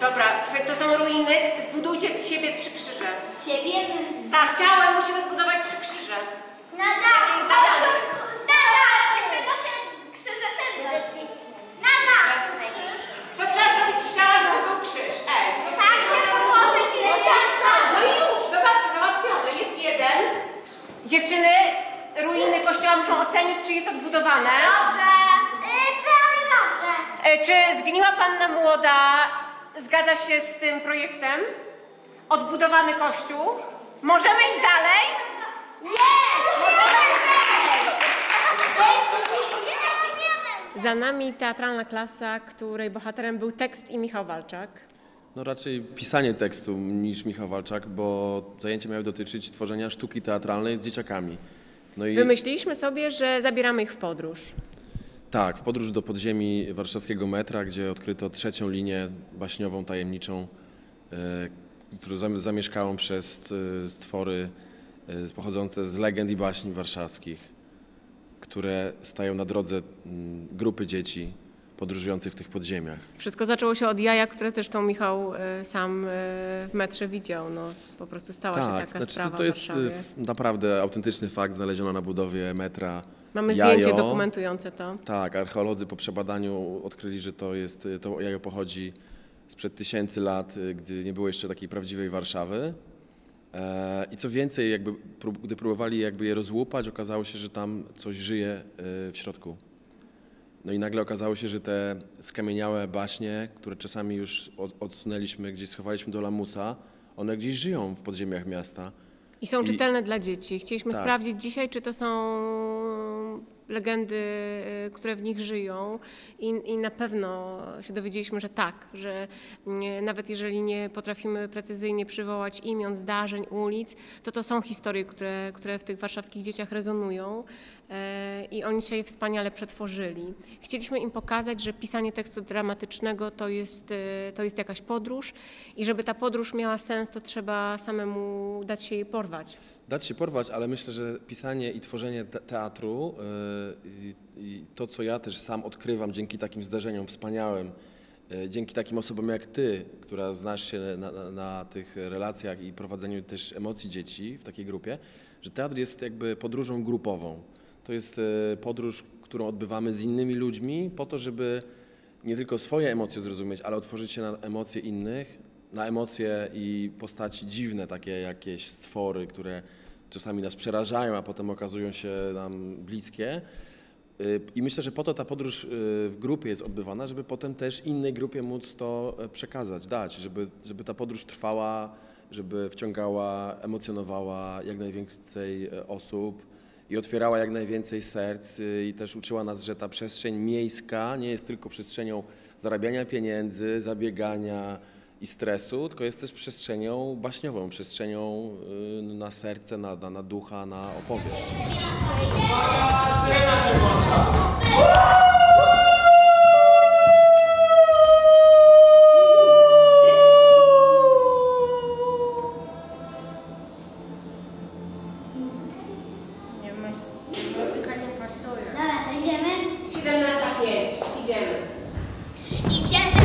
Dobra, to, to są ruiny, zbudujcie z siebie trzy krzyże. Z siebie z... Tak, ciałem musimy zbudować trzy krzyże. Na dach! Jakieś zadanie. Na dach! Myśmy to się krzyże też. Na dach! Co trzeba zrobić z ściana, żeby był krzyż? Ej, to Tak się położyć No i już, zobaczcie, załatwione. Jest jeden. Dziewczyny, ruiny kościoła muszą ocenić, czy jest odbudowane. Dobrze. Yy, prawie dobrze. E, Czy zgniła panna młoda zgadza się z tym projektem? Odbudowany kościół? Możemy iść dalej? Za nami teatralna klasa, której bohaterem był tekst i Michał Walczak. No raczej pisanie tekstu niż Michał Walczak, bo zajęcia miały dotyczyć tworzenia sztuki teatralnej z dzieciakami. No i Wymyśliliśmy sobie, że zabieramy ich w podróż. Tak, w podróż do podziemi warszawskiego metra, gdzie odkryto trzecią linię baśniową, tajemniczą, e, którą zam- zamieszkałą przez e, stwory e, pochodzące z legend i baśni warszawskich, które stają na drodze mm, grupy dzieci podróżujących w tych podziemiach. Wszystko zaczęło się od jaja, które zresztą Michał sam w metrze widział. No, po prostu stała się taka znaczy sprawa to, to jest naprawdę autentyczny fakt, znaleziono na budowie metra Mamy jajo. zdjęcie dokumentujące to. Tak, archeolodzy po przebadaniu odkryli, że to jest, to jajo pochodzi sprzed tysięcy lat, y, gdy nie było jeszcze takiej prawdziwej Warszawy. E, I co więcej, jakby, gdy próbowali jakby je rozłupać, okazało się, że tam coś żyje w środku. No i nagle okazało się, że te skamieniałe baśnie, które czasami już od, odsunęliśmy, gdzieś schowaliśmy do lamusa, one gdzieś żyją w podziemiach miasta. I są I- czytelne dla dzieci. Chcieliśmy Tak. sprawdzić dzisiaj, czy to są legendy, y, które w nich żyją I, i na pewno się dowiedzieliśmy, że tak, że nawet jeżeli nie potrafimy precyzyjnie przywołać imion, zdarzeń, ulic, to to są historie, które, które w tych warszawskich dzieciach rezonują e, i oni się je wspaniale przetworzyli. Chcieliśmy im pokazać, że pisanie tekstu dramatycznego to jest, e, to jest jakaś podróż i żeby ta podróż miała sens, to trzeba samemu dać się jej porwać. Dać się porwać, ale myślę, że pisanie i tworzenie te- teatru yy, i, to, co ja też sam odkrywam dzięki takim zdarzeniom wspaniałym, yy, dzięki takim osobom jak ty, która znasz się na, na, na tych relacjach i prowadzeniu też emocji dzieci w takiej grupie, że teatr jest jakby podróżą grupową. To jest yy, podróż, którą odbywamy z innymi ludźmi po to, żeby nie tylko swoje emocje zrozumieć, ale otworzyć się na emocje innych, na emocje i postaci dziwne, takie jakieś stwory, które czasami nas przerażają, a potem okazują się nam bliskie. Y, I myślę, że po to ta podróż y, w grupie jest odbywana, żeby potem też innej grupie móc to e, przekazać, dać, żeby, żeby ta podróż trwała, żeby wciągała, emocjonowała jak najwięcej e, osób i otwierała jak najwięcej serc y, i też uczyła nas, że ta przestrzeń miejska nie jest tylko przestrzenią zarabiania pieniędzy, zabiegania i stresu, tylko jest też przestrzenią baśniową, przestrzenią y, na serce, na, na, na ducha, na opowieść. Idziemy? 17.05. Idziemy. Idziemy.